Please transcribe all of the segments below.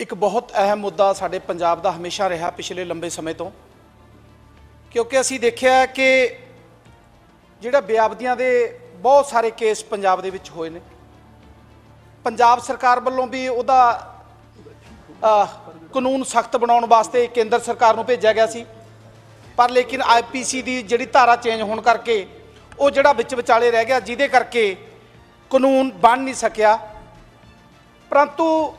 ਇੱਕ ਬਹੁਤ ਅਹਿਮ ਮੁੱਦਾ ਸਾਡੇ ਪੰਜਾਬ ਦਾ ਹਮੇਸ਼ਾ ਰਿਹਾ ਪਿਛਲੇ ਲੰਬੇ ਸਮੇਂ ਤੋਂ, ਕਿਉਂਕਿ ਅਸੀਂ ਦੇਖਿਆ ਕਿ ਜਿਹੜਾ ਬੇਅਬਦੀਆਂ ਦੇ ਬਹੁਤ ਸਾਰੇ ਕੇਸ ਪੰਜਾਬ ਦੇ ਵਿੱਚ ਹੋਏ ਨੇ। ਪੰਜਾਬ ਸਰਕਾਰ ਵੱਲੋਂ ਵੀ ਉਹਦਾ ਕਾਨੂੰਨ ਸਖਤ ਬਣਾਉਣ ਵਾਸਤੇ ਕੇਂਦਰ ਸਰਕਾਰ ਨੂੰ ਭੇਜਿਆ ਗਿਆ ਸੀ। ਪਰ ਲੇਕਿਨ ਆਈਪੀਸੀ ਦੀ ਜਿਹੜੀ ਧਾਰਾ ਚੇਂਜ ਹੋਣ ਕਰਕੇ ਉਹ ਜਿਹੜਾ ਵਿੱਚ ਵਿਚਾਲੇ ਰਹਿ ਗਿਆ, ਜਿਹਦੇ ਕਰਕੇ ਕਾਨੂੰਨ ਬਣ ਨਹੀਂ ਸਕਿਆ। ਪਰੰਤੂ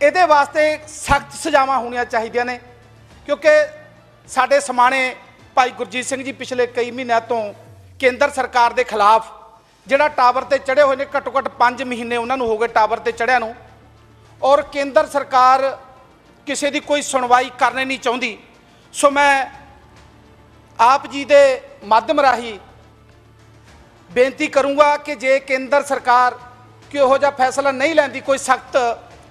ਇਹਦੇ ਵਾਸਤੇ ਸਖਤ ਸਜ਼ਾਵਾਂ ਹੋਣੀਆਂ ਚਾਹੀਦੀਆਂ ਨੇ, ਕਿਉਂਕਿ ਸਾਡੇ ਸਮਾਣੇ ਭਾਈ ਗੁਰਜੀਤ ਸਿੰਘ ਜੀ ਪਿਛਲੇ ਕਈ ਮਹੀਨਿਆਂ ਤੋਂ ਕੇਂਦਰ ਸਰਕਾਰ ਦੇ ਖਿਲਾਫ ਜਿਹੜਾ ਟਾਵਰ ਤੇ ਚੜੇ ਹੋਏ ਨੇ ਘੱਟੋ ਘੱਟ 5 ਮਹੀਨੇ ਉਹਨਾਂ ਨੂੰ ਹੋ ਗਏ ਟਾਵਰ ਤੇ ਚੜਿਆ ਨੂੰ, ਔਰ ਕੇਂਦਰ ਸਰਕਾਰ ਕਿਸੇ ਦੀ ਕੋਈ ਸੁਣਵਾਈ ਕਰਨੀ ਨਹੀਂ ਚਾਹੁੰਦੀ। ਸੋ ਮੈਂ ਆਪ ਜੀ ਦੇ ਮਾਧਿਅਮ ਰਾਹੀਂ ਬੇਨਤੀ ਕਰੂੰਗਾ ਕਿ ਜੇ ਕੇਂਦਰ ਸਰਕਾਰ ਕਿਹੋ ਜਿਹਾ ਫੈਸਲਾ ਨਹੀਂ ਲੈਂਦੀ, ਕੋਈ ਸਖਤ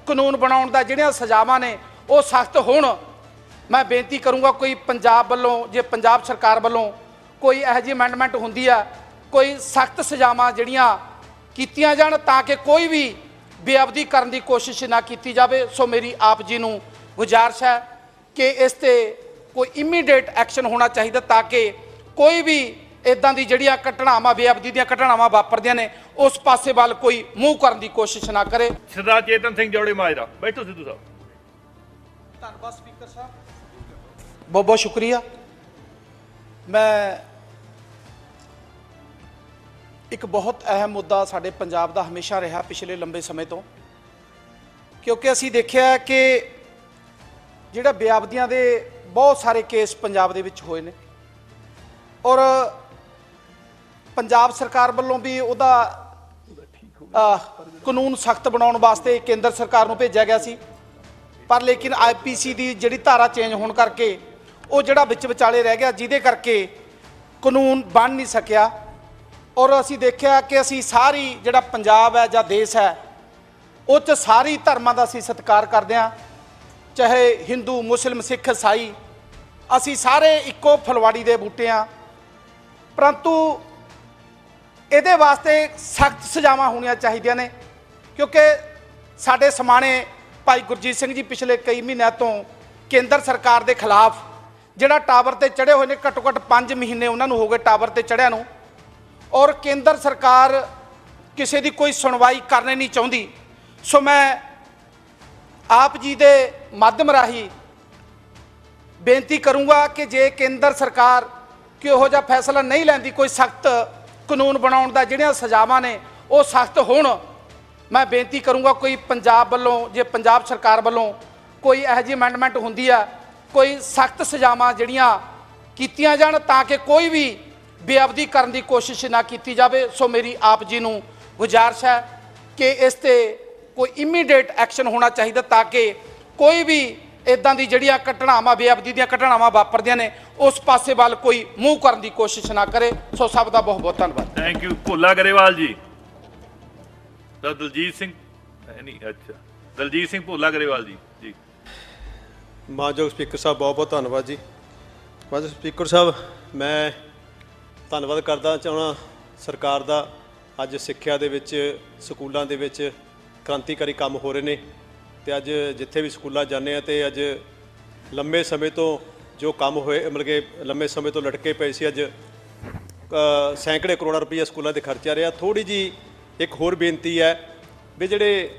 ਕਾਨੂੰਨ ਬਣਾਉਣ ਦਾ ਜਿਹੜੀਆਂ ਸਜ਼ਾਵਾਂ ਨੇ, ਉਹ ਸਖਤ ਹੋਣ। ਮੈਂ ਬੇਨਤੀ ਕਰੂੰਗਾ ਕੋਈ ਪੰਜਾਬ ਵੱਲੋਂ, ਜੇ ਪੰਜਾਬ ਸਰਕਾਰ ਵੱਲੋਂ ਕੋਈ ਇਹੋ ਜਿਹੀ ਅਮੈਂਡਮੈਂਟ ਹੁੰਦੀ ਆ, ਕੋਈ ਸਖਤ ਸਜ਼ਾਵਾਂ ਜਿਹੜੀਆਂ ਕੀਤੀਆਂ ਜਾਣ ਤਾਂ ਕਿ ਕੋਈ ਵੀ ਬੇਅਬਦੀ ਕਰਨ ਦੀ ਕੋਸ਼ਿਸ਼ ਨਾ ਕੀਤੀ ਜਾਵੇ। ਸੋ ਮੇਰੀ ਆਪ ਜੀ ਨੂੰ ਗੁਜ਼ਾਰਿਸ਼ ਹੈ ਕਿ ਇਸ ਤੇ ਕੋਈ ਇਮੀਡੀਏਟ ਐਕਸ਼ਨ ਹੋਣਾ ਚਾਹੀਦਾ ਤਾਂ ਕਿ ਕੋਈ ਵੀ ਇਦਾਂ ਦੀ ਜਿਹੜੀਆਂ ਘਟਨਾਵਾਂ ਬੇਅਬਦੀ ਦੀਆਂ ਘਟਨਾਵਾਂ ਵਾਪਰਦੀਆਂ ਨੇ ਉਸ ਪਾਸੇ ਵੱਲ ਕੋਈ ਮੂੰਹ ਕਰਨ ਦੀ ਕੋਸ਼ਿਸ਼ ਨਾ ਕਰੇ। ਸਰਦਾਰ ਚੇਤਨ ਸਿੰਘ ਜੋੜੇ ਮਾਜਰਾ ਬੈਠੋ ਸਿੱਧੂ ਸਾਹਿਬ। ਧੰਨਵਾਦ ਸਪੀਕਰ ਸਾਹਿਬ। ਬਹੁਤ ਬਹੁਤ ਸ਼ੁਕਰੀਆ। ਮੈਂ ਇੱਕ ਬਹੁਤ ਅਹਿਮ ਮੁੱਦਾ ਸਾਡੇ ਪੰਜਾਬ ਦਾ ਹਮੇਸ਼ਾ ਰਿਹਾ ਪਿਛਲੇ ਲੰਬੇ ਸਮੇਂ ਤੋਂ ਕਿਉਂਕਿ ਅਸੀਂ ਦੇਖਿਆ ਕਿ ਜਿਹੜਾ ਬਿਆਬਦੀਆਂ ਦੇ ਬਹੁਤ ਸਾਰੇ ਕੇਸ ਪੰਜਾਬ ਦੇ ਵਿੱਚ ਹੋਏ ਨੇ ਔਰ ਪੰਜਾਬ ਸਰਕਾਰ ਵੱਲੋਂ ਵੀ ਉਹਦਾ ਕਾਨੂੰਨ ਸਖਤ ਬਣਾਉਣ ਵਾਸਤੇ ਕੇਂਦਰ ਸਰਕਾਰ ਨੂੰ ਭੇਜਿਆ ਗਿਆ ਸੀ। ਪਰ ਲੇਕਿਨ ਆਈਪੀਸੀ ਦੀ ਜਿਹੜੀ ਧਾਰਾ ਚੇਂਜ ਹੋਣ ਕਰਕੇ ਉਹ ਜਿਹੜਾ ਵਿੱਚ ਵਿਚਾਲੇ ਰਹਿ ਗਿਆ, ਜਿਹਦੇ ਕਰਕੇ ਕਾਨੂੰਨ ਬਣ ਨਹੀਂ ਸਕਿਆ। ਔਰ ਅਸੀਂ ਦੇਖਿਆ ਕਿ ਅਸੀਂ ਸਾਰੀ ਜਿਹੜਾ ਪੰਜਾਬ ਹੈ ਜਾਂ ਦੇਸ਼ ਹੈ, ਉਹ 'ਚ ਸਾਰੀ ਧਰਮਾਂ ਦਾ ਅਸੀਂ ਸਤਿਕਾਰ ਕਰਦੇ ਹਾਂ। ਚਾਹੇ ਹਿੰਦੂ, ਮੁਸਲਿਮ, ਸਿੱਖ ਈਸਾਈ ਅਸੀਂ ਸਾਰੇ ਇੱਕੋ ਫਲਵਾੜੀ ਦੇ ਬੂਟੇ ਹਾਂ। ਪਰੰਤੂ ਇਹਦੇ ਵਾਸਤੇ ਸਖਤ ਸਜ਼ਾਵਾਂ ਹੋਣੀਆਂ ਚਾਹੀਦੀਆਂ ਨੇ, ਕਿਉਂਕਿ ਸਾਡੇ ਸਮਾਣੇ ਭਾਈ ਗੁਰਜੀਤ ਸਿੰਘ ਜੀ ਪਿਛਲੇ ਕਈ ਮਹੀਨਿਆਂ ਤੋਂ ਕੇਂਦਰ ਸਰਕਾਰ ਦੇ ਖਿਲਾਫ ਜਿਹੜਾ ਟਾਵਰ ਤੇ ਚੜੇ ਹੋਏ ਨੇ ਘੱਟੋ ਘੱਟ 5 ਮਹੀਨੇ ਉਹਨਾਂ ਨੂੰ ਹੋ ਗਏ ਟਾਵਰ ਤੇ ਚੜਿਆ ਨੂੰ, ਔਰ ਕੇਂਦਰ ਸਰਕਾਰ ਕਿਸੇ ਦੀ ਕੋਈ ਸੁਣਵਾਈ ਕਰਨੀ ਨਹੀਂ ਚਾਹੁੰਦੀ। ਸੋ ਮੈਂ ਆਪ ਜੀ ਦੇ ਮਾਧਿਅਮ ਰਾਹੀਂ ਬੇਨਤੀ ਕਰੂੰਗਾ ਕਿ ਜੇ ਕੇਂਦਰ ਸਰਕਾਰ ਕਿਹੋ ਜਿਹਾ ਫੈਸਲਾ ਨਹੀਂ ਲੈਂਦੀ, ਕੋਈ ਸਖਤ ਕਾਨੂੰਨ ਬਣਾਉਣ ਦਾ ਜਿਹੜੀਆਂ ਸਜ਼ਾਵਾਂ ਨੇ, ਉਹ ਸਖਤ ਹੋਣ। ਮੈਂ ਬੇਨਤੀ ਕਰੂੰਗਾ ਕੋਈ ਪੰਜਾਬ ਵੱਲੋਂ, ਜੇ ਪੰਜਾਬ ਸਰਕਾਰ ਵੱਲੋਂ ਕੋਈ ਇਹੋ ਜਿਹੀ ਅਮੈਂਡਮੈਂਟ ਹੁੰਦੀ ਆ, ਕੋਈ ਸਖਤ ਸਜ਼ਾਵਾਂ ਜਿਹੜੀਆਂ ਕੀਤੀਆਂ ਜਾਣ ਤਾਂ ਕਿ ਕੋਈ ਵੀ ਬੇਅਬਦੀ ਕਰਨ ਦੀ ਕੋਸ਼ਿਸ਼ ਨਾ ਕੀਤੀ ਜਾਵੇ। ਸੋ ਮੇਰੀ ਆਪ ਜੀ ਨੂੰ ਗੁਜ਼ਾਰਿਸ਼ ਹੈ ਕਿ ਇਸ ਤੇ ਕੋਈ ਇਮੀਡੀਏਟ ਐਕਸ਼ਨ ਹੋਣਾ ਚਾਹੀਦਾ ਤਾਂ ਕਿ ਕੋਈ ਵੀ ਇਦਾਂ ਦੀ ਜਿਹੜੀਆਂ ਘਟਨਾਵਾਂ ਬੇਅਬਦੀ ਦੀਆਂ ਘਟਨਾਵਾਂ ਵਾਪਰਦੀਆਂ ਨੇ ਉਸ ਪਾਸੇ ਵੱਲ ਕੋਈ ਮੂੰਹ ਕਰਨ ਦੀ ਕੋਸ਼ਿਸ਼ ਨਾ ਕਰੇ। ਸੋ ਸਭ ਦਾ ਬਹੁਤ ਬਹੁਤ ਧੰਨਵਾਦ। ਥੈਂਕ ਯੂ ਭੋਲਾ ਗਰੇਵਾਲ ਜੀ। ਤਾਂ ਦਲਜੀਤ ਸਿੰਘ ਨਹੀਂ ਅੱਛਾ। ਦਲਜੀਤ ਸਿੰਘ ਭੋਲਾ ਗਰੇਵਾਲ ਜੀ ਜੀ। ਮਾਨਯੋਗ ਸਪੀਕਰ ਸਾਹਿਬ ਬਹੁਤ ਬਹੁਤ ਧੰਨਵਾਦ ਜੀ। ਮਾਨਯੋਗ ਸਪੀਕਰ ਸਾਹਿਬ ਮੈਂ ਧੰਨਵਾਦ ਕਰਦਾ ਚਾਹਣਾ ਸਰਕਾਰ ਦਾ ਅੱਜ ਸਿੱਖਿਆ ਦੇ ਵਿੱਚ ਸਕੂਲਾਂ ਦੇ ਵਿੱਚ ਕ੍ਰਾਂਤੀਕਾਰੀ ਕੰਮ ਹੋ ਰਹੇ ਨੇ। ਤੇ ਅੱਜ ਜਿੱਥੇ ਵੀ ਸਕੂਲਾਂ ਜਾਂਦੇ ਆ ਤੇ ਅੱਜ ਲੰਮੇ ਸਮੇਂ ਤੋਂ ਜੋ ਕੰਮ ਹੋਏ, ਮਤਲਬ ਕਿ ਲੰਮੇ ਸਮੇਂ ਤੋਂ ਲਟਕੇ ਪਏ ਸੀ, ਅੱਜ ਸੈਂਕੜੇ ਕਰੋੜਾਂ ਰੁਪਈਆ ਸਕੂਲਾਂ ਤੇ ਖਰਚਿਆ ਰਿਹਾ। ਥੋੜੀ ਜੀ ਇੱਕ ਹੋਰ ਬੇਨਤੀ ਹੈ ਵੀ ਜਿਹੜੇ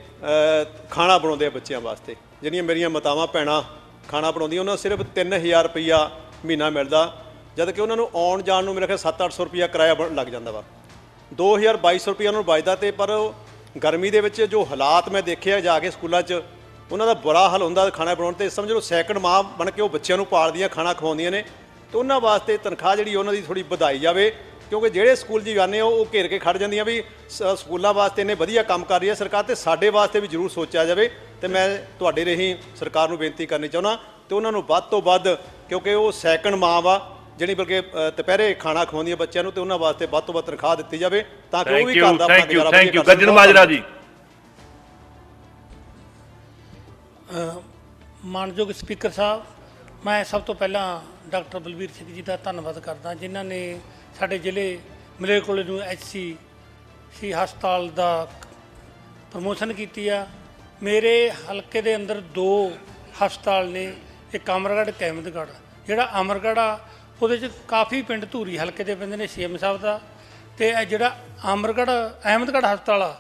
ਖਾਣਾ ਬਣਾਉਂਦੇ ਆ ਬੱਚਿਆਂ ਵਾਸਤੇ, ਜਿਹੜੀਆਂ ਮੇਰੀਆਂ ਮਾਤਾਵਾਂ, ਭੈਣਾਂ ਖਾਣਾ ਬਣਾਉਂਦੀਆਂ, ਉਹਨਾਂ ਨੂੰ ਸਿਰਫ 3000 ਰੁਪਈਆ ਮਹੀਨਾ ਮਿਲਦਾ, ਜਦ ਕਿ ਉਹਨਾਂ ਨੂੰ ਆਉਣ ਜਾਣ ਨੂੰ ਮੇਰੇ ਖਿਆਲ 7-800 ਰੁਪਈਆ ਕਿਰਾਇਆ ਬਣ- ਲੱਗ ਜਾਂਦਾ ਵਾ। 2000 2200 ਰੁਪਈਆ ਉਹਨਾਂ ਨੂੰ ਬਚਦਾ ਤੇ ਪਰ ਉਹ ਗਰਮੀ ਦੇ ਵਿੱਚ ਜੋ ਹਾਲਾਤ ਮੈਂ ਦੇਖਿਆ ਜਾ ਕੇ ਸਕੂਲਾਂ 'ਚ ਉਹਨਾਂ ਦਾ ਬੁਰਾ ਹਾਲ ਹੁੰਦਾ ਖਾਣਾ ਬਣਾਉਣ ਤੇ। ਸਮਝ ਲਓ ਸੈਕੰਡ ਮਾਂ ਬਣ ਕੇ ਉਹ ਬੱਚਿਆਂ ਨੂੰ ਪਾਲਦੀਆਂ ਖਾਣਾ ਖਵਾਉਂਦੀਆਂ ਨੇ। ਤੇ ਉਹਨਾਂ ਵਾਸਤੇ ਤਨਖਾਹ ਜਿਹੜੀ ਉਹਨਾਂ ਦੀ ਥੋੜੀ ਵਧਾਈ ਜਾਵੇ ਕਿਉਂਕਿ ਜਿਹੜੇ ਸਕੂਲ 'ਚ ਜਾਂਦੇ ਆ ਉਹ ਘੇਰ ਕੇ ਖੜ ਜਾਂਦੀਆਂ ਵੀ ਸਕੂਲਾਂ ਵਾਸਤੇ ਇਹਨੇ ਵਧੀਆ ਕੰਮ ਕਰ ਰਹੀ ਹੈ ਸਰਕਾਰ ਤੇ। ਸਾਡੇ ਵਾਸਤੇ ਵੀ ਜ਼ਰੂਰ ਸੋਚਿਆ ਜਾਵੇ। ਤੇ ਮੈਂ ਤੁਹਾਡੇ ਰਹੀ ਸਰਕਾਰ ਨੂੰ ਬੇਨਤੀ ਕਰਨੀ ਚਾਹੁੰਦਾ ਤੇ ਉਹਨਾਂ ਨੂੰ ਵੱਧ ਤੋਂ ਵੱਧ ਕਿਉਂਕਿ ਉਹ ਸੈਕੰਡ ਮਾਂ ਵਾ ਜਿਹੜੀ ਬਲਕਿ ਦੁਪਹਿਰੇ ਖਾਣਾ ਖਵਾਉਂਦੀ ਹੈ ਬੱਚਿਆਂ ਨੂੰ ਤੇ ਉਹਨਾਂ ਵਾਸਤੇ ਵੱਧ ਤੋਂ ਵੱਧ ਤਨਖਾਹ ਦਿੱਤੀ ਜਾਵੇ ਤਾਂ ਕਿ ਉਹ ਵੀ ਘਰ ਦਾ ਆਪਣਾ ਯੂ ਗੁਜ਼ਾਰਾ ਥੈਂਕ ਯੂ ਕਰ ਸਕਣ। ਗੱਜਣ ਮਾਜਰਾ ਜੀ। ਮਾਨਯੋਗ ਸਪੀਕਰ ਸਾਹਿਬ, ਮੈਂ ਸਭ ਤੋਂ ਪਹਿਲਾਂ ਡਾਕਟਰ ਬਲਬੀਰ ਸਿੰਘ ਜੀ ਦਾ ਧੰਨਵਾਦ ਕਰਦਾ, ਜਿਨ੍ਹਾਂ ਨੇ ਸਾਡੇ ਜ਼ਿਲ੍ਹੇ ਮਲੇਰਕੋਟਲੇ ਨੂੰ ਐਚਸੀ ਸੀ ਹਸਪਤਾਲ ਦਾ ਪ੍ਰਮੋਸ਼ਨ ਕੀਤੀ ਆ। ਮੇਰੇ ਹਲਕੇ ਦੇ ਅੰਦਰ ਦੋ ਹਸਪਤਾਲ ਨੇ, ਇੱਕ ਅਮਰਗੜ੍ਹ, ਇੱਕ ਅਹਿਮਦਗੜ੍ਹ, ਜਿਹੜਾ ਅਮਰਗੜ੍ਹ ਆ, ਉਹਦੇ ਚ ਕਾਫੀ ਪਿੰਡ ਧੂਰੀ ਹਲਕੇ ਦੇ ਪੈਂਦੇ ਨੇ, ਸੀਐਮ ਸਾਹਿਬ ਦਾ, ਤੇ ਇਹ ਜਿਹੜਾ ਅਮਰਗੜ੍ਹ, ਅਹਿਮਦਗੜ੍ਹ ਹਸਪਤਾਲ ਆ,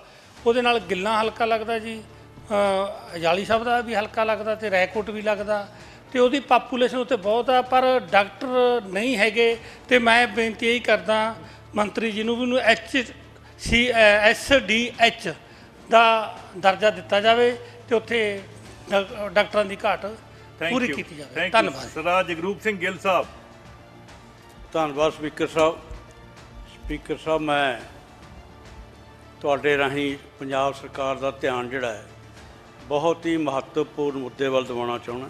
ਉਹਦੇ ਨਾਲ ਗਿੱਲਾਂ ਹਲਕਾ ਲੱਗਦਾ ਜੀ। ਅ, ਅਜਾਲੀ ਸਾਹਿਬ ਦਾ ਵੀ ਹਲਕਾ ਲੱਗਦਾ ਤੇ ਰੈਕੋਟ ਵੀ ਲੱਗਦਾ ਤੇ ਉਹਦੀ ਪਾਪੂਲੇਸ਼ਨ ਉੱਤੇ ਬਹੁਤ ਆ ਪਰ ਡਾਕਟਰ ਨਹੀਂ ਹੈਗੇ ਤੇ ਮੈਂ ਬੇਨਤੀ ਇਹੀ ਕਰਦਾ ਮੰਤਰੀ ਜੀ ਨੂੰ ਵੀ ਨੂੰ H C S D H ਦਾ ਦਰਜਾ ਦਿੱਤਾ ਜਾਵੇ ਤੇ ਉੱਥੇ ਡਾਕਟਰਾਂ ਦੀ ਘਾਟ ਪੂਰੀ. ਕੀਤੀ ਜਾਵੇ. ਧੰਨਵਾਦ ਸਰਦਾਰ ਜਗਰੂਪ ਸਿੰਘ ਗਿੱਲ ਸਾਹਿਬ ਧੰਨਵਾਦ ਸਪੀਕਰ ਸਾਹਿਬ ਸਪੀਕਰ ਸਾਹਿਬ ਮੈਂ ਤੁਹਾਡੇ ਰਾਹੀਂ ਪੰਜਾਬ ਸਰਕਾਰ ਦਾ ਧਿਆਨ ਜਿਹੜਾ ਹੈ ਬਹੁਤ ਹੀ ਮਹੱਤਵਪੂਰਨ ਮੁੱਦੇ ਵੱਲ ਦਿਵਾਉਣਾ ਚਾਹੁੰਦਾ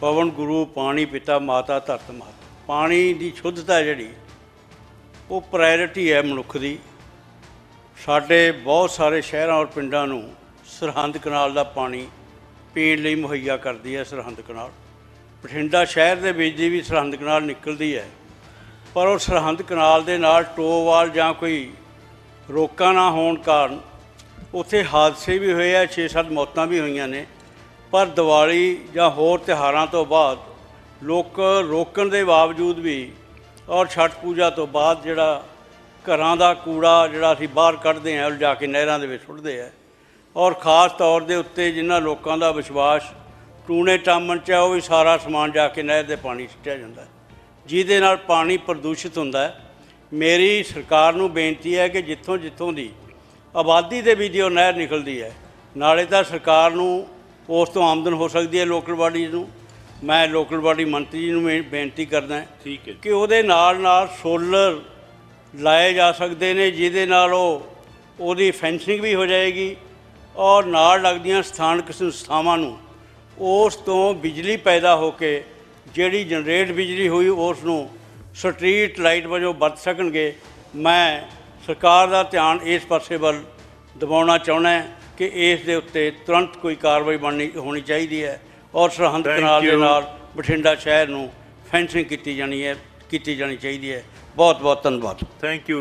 ਪਵਨ ਗੁਰੂ, ਪਾਣੀ ਪਿਤਾ, ਮਾਤਾ, ਧਰਤ ਮਾਤਾ ਪਾਣੀ ਦੀ ਸ਼ੁੱਧਤਾ ਜਿਹੜੀ, ਉਹ ਪ੍ਰਾਇੋਰਟੀ ਹੈ ਮਨੁੱਖ ਦੀ। ਸਾਡੇ ਬਹੁਤ ਸਾਰੇ ਸ਼ਹਿਰਾਂ ਔਰ ਪਿੰਡਾਂ ਨੂੰ ਸਰਹੰਦ ਕਨਾਲ ਦਾ ਪਾਣੀ ਪੀਣ ਲਈ ਮੁਹੱਈਆ ਕਰਦੀ ਹੈ ਸਰਹੰਦ ਕਨਾਲ। ਬਠਿੰਡਾ ਸ਼ਹਿਰ ਦੇ ਵਿੱਚ ਦੀ ਵੀ ਸਰਹੰਦ ਕਨਾਲ ਨਿਕਲਦੀ ਹੈ, ਪਰ ਉਹ ਸਰਹੰਦ ਕਨਾਲ ਦੇ ਨਾਲ ਟੋਵਾਲ ਜਾਂ ਕੋਈ ਰੋਕਾਂ ਨਾ ਹੋਣ ਕਾਰਨ ਉੱਥੇ ਹਾਦਸੇ ਵੀ ਹੋਏ ਆ 6-7 ਮੌਤਾਂ ਵੀ ਹੋਈਆਂ ਨੇ। ਪਰ ਦੀਵਾਲੀ ਜਾਂ ਹੋਰ ਤਿਉਹਾਰਾਂ ਤੋਂ ਬਾਅਦ ਲੋਕ ਰੋਕਣ ਦੇ ਬਾਵਜੂਦ ਵੀ ਔਰ ਛਠ ਪੂਜਾ ਤੋਂ ਬਾਅਦ ਜਿਹੜਾ ਘਰਾਂ ਦਾ ਕੂੜਾ ਜਿਹੜਾ ਅਸੀਂ ਬਾਹਰ ਕੱਢਦੇ ਹਾਂ, ਉਹ ਜਾ ਕੇ ਨਹਿਰਾਂ ਦੇ ਵਿੱਚ ਸੁੱਟਦੇ ਆ। ਔਰ ਖਾਸ ਤੌਰ ਦੇ ਉੱਤੇ ਜਿਨ੍ਹਾਂ ਲੋਕਾਂ ਦਾ ਵਿਸ਼ਵਾਸ ਟੂਣੇ ਟਾਮਣ ਚ ਹੈ ਉਹ ਵੀ ਸਾਰਾ ਸਮਾਨ ਜਾ ਕੇ ਨਹਿਰ ਦੇ ਪਾਣੀ ਸਿੱਟਿਆ ਜਾਂਦਾ। ਜਿਹਦੇ ਨਾਲ ਪਾਣੀ ਪ੍ਰਦੂਸ਼ਿਤ ਹੁੰਦਾ ਮੇਰੀ ਸਰਕਾਰ ਨੂੰ ਬੇਨਤੀ ਹੈ ਕਿ ਜਿੱਥੋਂ ਜਿੱਥੋਂ ਦੀ ਆਬਾਦੀ ਦੇ ਵਿੱਚ ਜੋ ਨਹਿਰ ਨਿਕਲਦੀ ਹੈ ਨਾਲੇ ਤਾਂ ਸਰਕਾਰ ਨੂੰ ਉਸ ਤੋਂ ਆਮਦਨ ਹੋ ਸਕਦੀ ਹੈ ਲੋਕਲ ਬਾਡੀ ਨੂੰ। ਮੈਂ ਲੋਕਲ ਬਾਡੀ ਮੰਤਰੀ ਜੀ ਨੂੰ ਬੇਨਤੀ ਕਰਦਾ ਠੀਕ ਹੈ ਕਿ ਉਹਦੇ ਨਾਲ ਨਾਲ ਸੋਲਰ ਲਾਏ ਜਾ ਸਕਦੇ ਨੇ ਜਿਹਦੇ ਨਾਲ ਉਹ ਉਹਦੀ ਫੈਂਸਿੰਗ ਵੀ ਹੋ ਜਾਏਗੀ ਔਰ ਨਾਲ ਲੱਗਦੀਆਂ ਸਥਾਨਕ ਸੰਸਥਾਵਾਂ ਨੂੰ ਉਸ ਤੋਂ ਬਿਜਲੀ ਪੈਦਾ ਹੋ ਕੇ ਜਿਹੜੀ ਜਨਰੇਟ ਬਿਜਲੀ ਹੋਈ ਉਸ ਨੂੰ ਸਟਰੀਟ ਲਾਈਟ ਵਜੋਂ ਵਰਤ ਸਕਣਗੇ। ਮੈਂ ਸਰਕਾਰ ਦਾ ਧਿਆਨ ਇਸ ਪਾਸੇ ਵੱਲ ਦਿਵਾਉਣਾ ਚਾਹੁੰਦਾ ਕਿ ਇਸ ਦੇ ਉੱਤੇ ਤੁਰੰਤ ਕੋਈ ਕਾਰਵਾਈ ਬਣਨੀ ਹੋਣੀ ਚਾਹੀਦੀ ਹੈ ਔਰ ਸਰਹੰਦ ਕਨਾਲ ਦੇ. ਨਾਲ ਬਠਿੰਡਾ ਸ਼ਹਿਰ ਨੂੰ ਫੈਂਸਿੰਗ ਕੀਤੀ ਜਾਣੀ ਹੈ ਕੀਤੀ ਜਾਣੀ ਚਾਹੀਦੀ ਹੈ। ਬਹੁਤ ਬਹੁਤ ਧੰਨਵਾਦ। Thank you